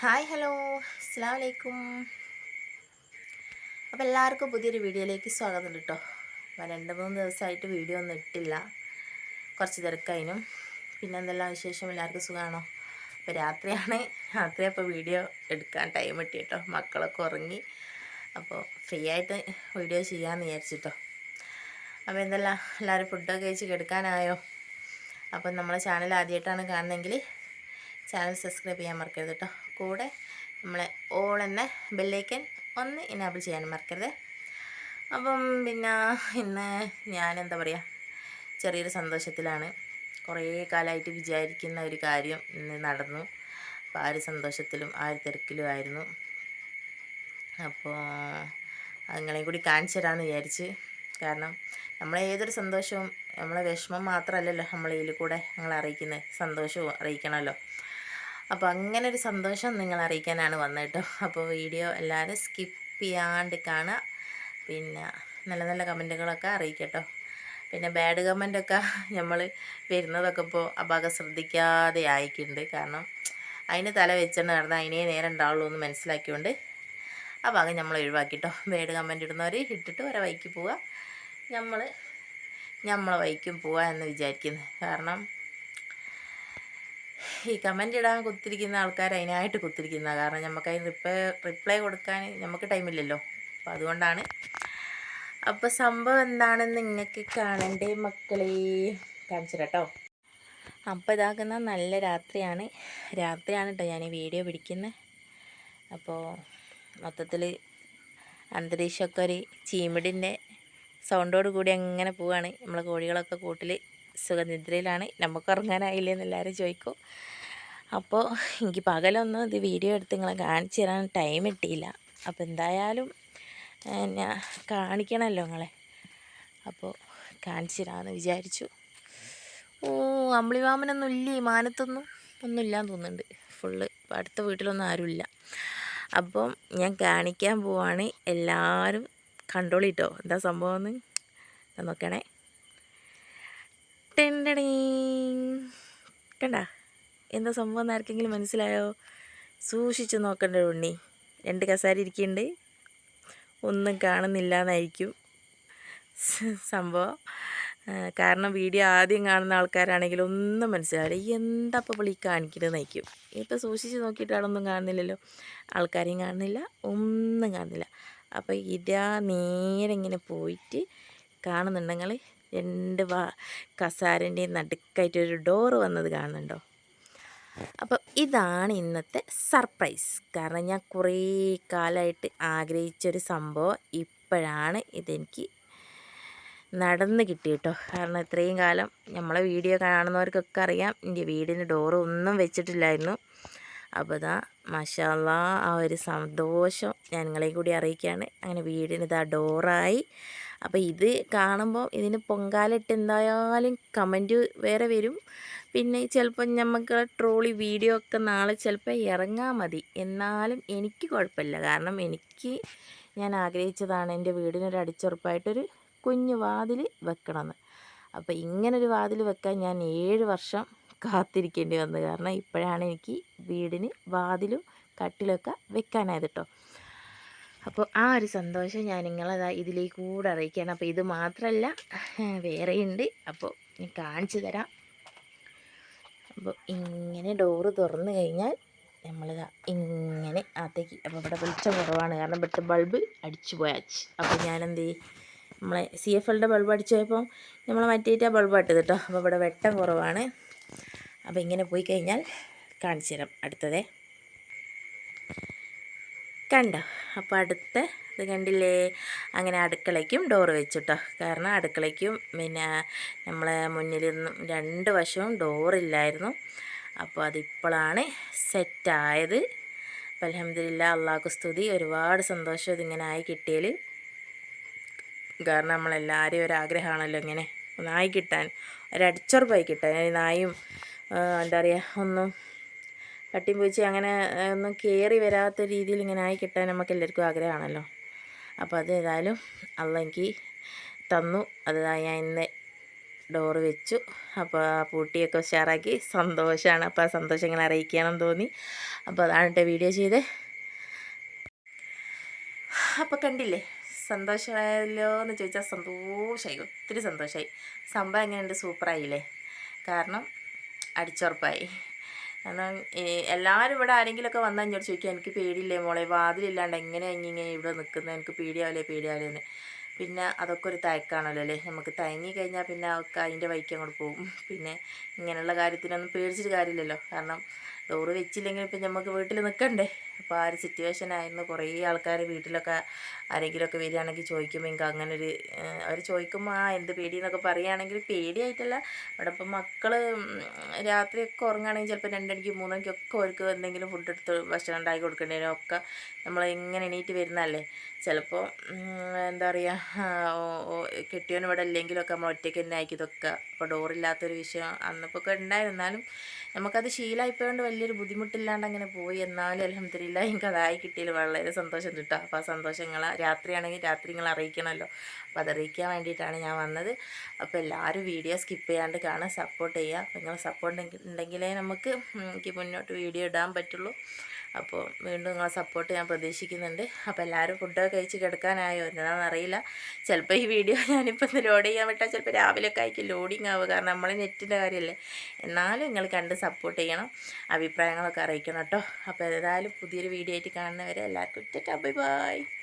Hi hello. അസ്സാം വലൈക്കും അപ്പോൾ എല്ലാവർക്കും പുതിയൊരു വീഡിയോയിലേക്ക് സ്വാഗതം കേട്ടോ അപ്പോൾ രണ്ട് മൂന്ന് ദിവസമായിട്ട് വീഡിയോ ഒന്നും ഇട്ടില്ല. കുറച്ച് തിരക്കായിനും. പിന്നെ എന്തെല്ലാം വിശേഷം? എല്ലാവർക്കും സുഖമാണോ അപ്പോൾ രാത്രിയാണ്. രാത്രി അപ്പോൾ വീഡിയോ എടുക്കാൻ ടൈം കിട്ടി കേട്ടോ മക്കളൊക്കെ ഉറങ്ങി. അപ്പോൾ ഫ്രീ ആയിട്ട് വീഡിയോ ചെയ്യാമെന്ന് വിചാരിച്ചിട്ടോ അപ്പോൾ എന്തെല്ലാം? എല്ലാവരും ഫുഡൊക്കെ കഴിച്ച് കിടക്കാനായോ? അപ്പം നമ്മളെ ചാനൽ ആദ്യമായിട്ടാണ് കാണുന്നതെങ്കിൽ ചാനൽ സബ്സ്ക്രൈബ് ചെയ്യാൻ മറക്കരുത് കേട്ടോ കൂടെ നമ്മളെ ഓൾ എന്ന ബെല്ലൈക്കൻ ഒന്ന് ഇനാബിൾ ചെയ്യാനും മറക്കരുത്. അപ്പം പിന്നെ ഇന്ന് ഞാൻ എന്താ പറയുക ചെറിയൊരു സന്തോഷത്തിലാണ്. കുറേ കാലമായിട്ട് വിചാരിക്കുന്ന ഒരു കാര്യം ഇന്ന് നടന്നു. അപ്പോൾ ആ ഒരു സന്തോഷത്തിലും ആ ഒരു തിരക്കിലും ആയിരുന്നു. അപ്പോൾ അതുങ്ങളെയും കൂടി കാണിച്ചു തരാമെന്ന് വിചാരിച്ച്. കാരണം നമ്മളെ ഏതൊരു സന്തോഷവും നമ്മളെ വിഷമം മാത്രമല്ലല്ലോ ഇതിൽ കൂടെ ഞങ്ങൾ അറിയിക്കുന്നത് സന്തോഷവും അറിയിക്കണമല്ലോ അപ്പോൾ അങ്ങനെ ഒരു സന്തോഷം നിങ്ങൾ അറിയിക്കാനാണ് വന്നത് അപ്പോൾ വീഡിയോ എല്ലാവരും സ്കിപ്പ് ചെയ്യാണ്ട് കാണുക. പിന്നെ നല്ല നല്ല കമന്റുകളൊക്കെ അറിയിക്കട്ടോ. പിന്നെ ബാഡ് കമന്റൊക്കെ നമ്മൾ വരുന്നതൊക്കെ ഇപ്പോൾ അപാകം ശ്രദ്ധിക്കാതെ ആയിക്കുന്നുണ്ട് കാരണം അതിന് തല വെച്ചിട്ട് നടന്ന് അതിനേ നേരം ഉണ്ടാവുള്ളൂ എന്ന് മനസ്സിലാക്കിയോണ്ട് ആ ഭാഗം നമ്മൾ ഒഴിവാക്കിട്ടോ. ബാഡ് കമന്റ് ഇടുന്നവർ ഇട്ടിട്ട് വരെ വൈക്ക് പോവുക. നമ്മൾ നമ്മളെ വൈക്കും പോവുക എന്ന് വിചാരിക്കുന്നത് കാരണം ഈ കമന്റ് ഇടാൻ കുത്തിരിക്കുന്ന ആൾക്കാർ അതിനായിട്ട് കുത്തിരിക്കുന്ന കാരണം നമുക്ക് അതിന് റിപ്ലൈ റിപ്ലൈ കൊടുക്കാൻ നമുക്ക് ടൈമില്ലല്ലോ അപ്പോൾ അതുകൊണ്ടാണ്. അപ്പോൾ സംഭവം എന്താണെന്ന് നിങ്ങൾക്ക് കാണണ്ടേ മക്കളെ? കാണിച്ചു കേട്ടോ അപ്പോൾ ഇതാക്കുന്ന നല്ല രാത്രിയാണ്. രാത്രിയാണ് കേട്ടോ ഞാൻ ഈ വീഡിയോ പിടിക്കുന്നത് അപ്പോൾ മൊത്തത്തിൽ അന്തരീക്ഷമൊക്കെ ഒരു ചീമിടിന്റെ സൗണ്ടോട് കൂടി അങ്ങനെ പോവാണ്. നമ്മളെ കോഴികളൊക്കെ കൂട്ടിൽ സുഖനിദ്രയിലാണ്. നമുക്ക് ഉറങ്ങാനായില്ലേ എന്ന് എല്ലാവരും ചോദിക്കും. അപ്പോൾ എനിക്ക് പകലൊന്നും ഇത് വീഡിയോ എടുത്ത് നിങ്ങളെ കാണിച്ചു തരാൻ ടൈം കിട്ടിയില്ല. അപ്പോൾ എന്തായാലും ഞാൻ കാണിക്കണമല്ലോ നിങ്ങളെ. അപ്പോൾ കാണിച്ചു തരാമെന്ന് വിചാരിച്ചു. ഓ അമ്പിളിമാമനൊന്നും ഇല്ലേ? മാനത്തൊന്നും ഒന്നുമില്ലാന്ന് തോന്നുന്നുണ്ട്. ഫുള്ള് അടുത്ത വീട്ടിലൊന്നും ആരുമില്ല. അപ്പം ഞാൻ കാണിക്കാൻ പോവാണ്. എല്ലാവരും കണ്ടോളിട്ടോ എന്താ സംഭവം എന്ന്? നോക്കണേ. കണ്ട? എന്താ സംഭവം എന്ന് ആർക്കെങ്കിലും മനസ്സിലായോ? സൂക്ഷിച്ച് നോക്കണ്ട ഉണ്ണി. രണ്ട് കസാരി ഇരിക്കുന്നുണ്ട് ഒന്നും കാണുന്നില്ല എന്നായിരിക്കും സംഭവം കാരണം വീഡിയോ ആദ്യം കാണുന്ന ആൾക്കാരാണെങ്കിൽ ഒന്നും മനസ്സിലാവില്ല. എന്താ ഇപ്പോൾ വിളി കാണിക്കുന്നത് നയിക്കും ഇപ്പോൾ സൂക്ഷിച്ച് നോക്കിയിട്ടാണൊന്നും കാണുന്നില്ലല്ലോ. ആൾക്കാരെയും കാണുന്നില്ല ഒന്നും കാണുന്നില്ല. അപ്പോൾ ഇതാ നേരെ ഇങ്ങനെ പോയിട്ട് കാണുന്നുണ്ടെങ്കിൽ രണ്ട് വാ കസാരന്റെ നടുക്കായിട്ട് ഒരു ഡോറ് വന്നത് കാണുന്നുണ്ടോ? അപ്പോൾ ഇതാണ് ഇന്നത്തെ സർപ്രൈസ്. കാരണം ഞാൻ കുറേ കാലമായിട്ട് ആഗ്രഹിച്ചൊരു സംഭവം ഇപ്പോഴാണ് ഇതെനിക്ക് നടന്ന് കിട്ടി കേട്ടോ. കാരണം ഇത്രയും കാലം നമ്മളെ വീഡിയോ കാണുന്നവർക്കൊക്കെ അറിയാം എന്റെ വീടിന് ഡോറ് ഒന്നും വെച്ചിട്ടില്ലായിരുന്നു. അപ്പോൾ ഇതാ മഷാല്ല ആ ഒരു സന്തോഷം ഞാൻ നിങ്ങളെയും കൂടി അറിയിക്കുകയാണ്. അങ്ങനെ വീടിന് ഇതാ ഡോറായി അപ്പോൾ ഇത് കാണുമ്പോൾ ഇതിന് പൊങ്കാലിട്ട് എന്തായാലും കമന്റ് വേറെ വരും. പിന്നെ ചിലപ്പോൾ നമുക്ക് ട്രോളി വീഡിയോ ഒക്കെ നാളെ ചിലപ്പോൾ ഇറങ്ങാൽ മതി. എന്നാലും എനിക്ക് കുഴപ്പമില്ല കാരണം എനിക്ക് ഞാൻ ആഗ്രഹിച്ചതാണ് എന്റെ വീടിനൊരു അടിച്ചുറപ്പായിട്ടൊരു കുഞ്ഞു വാതിൽ വെക്കണമെന്ന് അപ്പോൾ ഇങ്ങനൊരു വാതിൽ വെക്കാൻ ഞാൻ ഏഴ് വർഷം കാത്തിരിക്കേണ്ടി വന്നു. കാരണം ഇപ്പോഴാണ് എനിക്ക് വീടിന് വാതിലും കട്ടിലൊക്കെ വെക്കാനായത് കേട്ടോ അപ്പോൾ ആ ഒരു സന്തോഷം ഞാൻ നിങ്ങളതാ ഇതിലേക്ക് കൂടെ അറിയിക്കുകയാണ്. അപ്പോൾ ഇത് മാത്രമല്ല വേറെയുണ്ട്. അപ്പോൾ ഞാൻ കാണിച്ചു തരാം. അപ്പോൾ ഇങ്ങനെ ഡോറ് തുറന്നു കഴിഞ്ഞാൽ നമ്മളിതാ ഇങ്ങനെ അകത്തേക്ക് അപ്പോൾ ഇവിടെ വെളിച്ചം കുറവാണ്. കാരണം ഇവിടുത്തെ ബൾബ് അടിച്ചു പോയാച്ച്. അപ്പോൾ ഞാനെന്ത് നമ്മളെ സി എഫ് എല്ലിന്റെ ബൾബ് അടിച്ചു പോയപ്പോൾ നമ്മൾ മറ്റേറ്റാ ബൾബ് ഇട്ടത് കേട്ടോ അപ്പോൾ ഇവിടെ വെട്ടം കുറവാണ്. അപ്പോൾ ഇങ്ങനെ പോയി കഴിഞ്ഞാൽ കാണിച്ചു തരാം അടുത്തതേ. കണ്ടോ? അപ്പോൾ അടുത്ത ഇത് കണ്ടില്ലേ? അങ്ങനെ അടുക്കളയ്ക്കും ഡോറ് വെച്ചിട്ടോ. കാരണം അടുക്കളയ്ക്കും പിന്നെ നമ്മളെ മുന്നിലൊന്നും രണ്ട് വശവും ഡോറില്ലായിരുന്നു അപ്പോൾ അതിപ്പോഴാണ് സെറ്റായത് അപ്പം അലഹമില്ല അള്ളാഹു സ്തുതി. ഒരുപാട് സന്തോഷം ഇതിങ്ങനെ ആയി കിട്ടിയതിൽ കാരണം നമ്മളെല്ലാവരെയും ഒരാഗ്രഹമാണല്ലോ ഇങ്ങനെ. നായി കിട്ടാൻ ഒരടിച്ചുറപ്പായി കിട്ടാൻ. നായും എന്താ പറയുക ഒന്നും പട്ടിയും പൂച്ച അങ്ങനെ ഒന്നും കയറി വരാത്ത രീതിയിൽ ഇങ്ങനെ ആയി കിട്ടാൻ നമുക്ക് എല്ലാവർക്കും ആഗ്രഹമാണല്ലോ. അപ്പോൾ അത് ഏതായാലും അള്ള തന്നു. അത് ഞാൻ ഇന്ന് ഡോറ് വെച്ചു. അപ്പോൾ ആ പൂട്ടിയൊക്കെ ഉഷാറാക്കി. സന്തോഷമാണ് അപ്പോൾ ആ സന്തോഷം ഇങ്ങനെ അറിയിക്കണം തോന്നി. അപ്പോൾ അതാണ് കേട്ടോ വീഡിയോ ചെയ്ത് അപ്പോൾ കണ്ടില്ലേ? സന്തോഷമായല്ലോ എന്ന് ചോദിച്ചാൽ സന്തോഷമായി ഒത്തിരി സന്തോഷമായി സംഭവം എങ്ങനെയുണ്ട്? സൂപ്പറായില്ലേ? കാരണം അടിച്ചുറപ്പായി. കാരണം എല്ലാവരും ഇവിടെ ആരെങ്കിലുമൊക്കെ വന്നാൽ എന്നോട് ചോദിക്കുക എനിക്ക് പേടിയില്ലേ മോളെ? വാതിലില്ലാണ്ട് എങ്ങനെ ഇങ്ങനെ ഇവിടെ നിൽക്കുന്നത് എനിക്ക് പേടിയാവില്ലേ പേടിയാവില്ലേ എന്ന് പിന്നെ അതൊക്കെ ഒരു തയക്കാണല്ലോ അല്ലേ? നമുക്ക് തയങ്ങി കഴിഞ്ഞാൽ പിന്നെ ഒക്കെ അതിന്റെ വഴിക്ക് അങ്ങോട്ട് പോകും. പിന്നെ ഇങ്ങനെയുള്ള കാര്യത്തിനൊന്നും പേടിച്ചിട്ട് കാര്യമില്ലല്ലോ. കാരണം ഡോറ് വെച്ചില്ലെങ്കിൽ ഇപ്പം നമുക്ക് വീട്ടിൽ നിൽക്കണ്ടേ? അപ്പോൾ ആ ഒരു സിറ്റുവേഷൻ ആയിരുന്നു. കുറേ ആൾക്കാർ വീട്ടിലൊക്കെ ആരെങ്കിലുമൊക്കെ വരികയാണെങ്കിൽ ചോദിക്കുമ്പോൾ എനിക്ക് അങ്ങനെ ഒരു അവർ ചോദിക്കുമ്പോൾ ആ എന്ത് പേടി എന്നൊക്കെ പറയുകയാണെങ്കിൽ പേടിയായിട്ടല്ല. ഇവിടെ ഇപ്പം മക്കൾ രാത്രിയൊക്കെ ഉറങ്ങുകയാണെങ്കിൽ ചിലപ്പോൾ രണ്ടണിക്ക് മൂന്നണിക്കൊക്കെ അവർക്ക് എന്തെങ്കിലും ഫുഡ് എടുത്ത് ഭക്ഷണം ഉണ്ടാക്കി കൊടുക്കേണ്ടതിനും ഒക്കെ നമ്മൾ എങ്ങനെ എണീറ്റ് വരുന്നതല്ലേ? ചിലപ്പോൾ എന്താ പറയുക കെട്ടിയോൻ ഇവിടെ ഇല്ലെങ്കിലൊക്കെ നമ്മൾ ഒറ്റയ്ക്ക് തന്നെ ആക്കി ഇതൊക്കെ. അപ്പോൾ ഡോറില്ലാത്തൊരു വിഷയം അന്നപ്പോൾ ഒക്കെ ഉണ്ടായിരുന്നാലും നമുക്കത് ശീലമായിപ്പോയോണ്ട് വലിയൊരു ബുദ്ധിമുട്ടില്ലാണ്ട് അങ്ങനെ പോയി. എന്നാലും അലഹമ്മദില്ല എനിക്ക് അതായി കിട്ടിയതിൽ വളരെ സന്തോഷം കിട്ടുക അപ്പോൾ ആ സന്തോഷങ്ങൾ രാത്രിയാണെങ്കിൽ രാത്രി നിങ്ങൾ അറിയിക്കണമല്ലോ അപ്പോൾ അതറിയിക്കാൻ വേണ്ടിയിട്ടാണ് ഞാൻ വന്നത്. അപ്പോൾ എല്ലാവരും വീഡിയോ സ്കിപ്പ് ചെയ്യാണ്ട് കാണാൻ സപ്പോർട്ട് ചെയ്യുക. നിങ്ങൾ സപ്പോർട്ട് ഉണ്ടെങ്കിലേ നമുക്ക് എനിക്ക് മുന്നോട്ട് വീഡിയോ ഇടാൻ പറ്റുള്ളൂ. അപ്പോൾ വീണ്ടും നിങ്ങളെ സപ്പോർട്ട് ഞാൻ പ്രതീക്ഷിക്കുന്നുണ്ട്. അപ്പോൾ എല്ലാവരും ഫുഡൊക്കെ കഴിച്ച് കിടക്കാനായോ? എന്താണെന്ന് അറിയില്ല. ചിലപ്പോൾ ഈ വീഡിയോ ഞാനിപ്പോൾ ഒന്ന് ലോഡ് ചെയ്യാൻ വിട്ടാൽ ചിലപ്പോൾ രാവിലെയൊക്കെ ആയിരിക്കും ലോഡിങ് ആവുക. കാരണം നമ്മളെ നെറ്റിന്റെ കാര്യമല്ലേ. എന്നാലും നിങ്ങൾ കണ്ട് സപ്പോർട്ട് ചെയ്യണം. അഭിപ്രായങ്ങളൊക്കെ അറിയിക്കണം കേട്ടോ. അപ്പോൾ ഏതായാലും പുതിയൊരു വീഡിയോ ആയിട്ട് കാണുന്നവരെ എല്ലാവർക്കും ബൈ ബൈ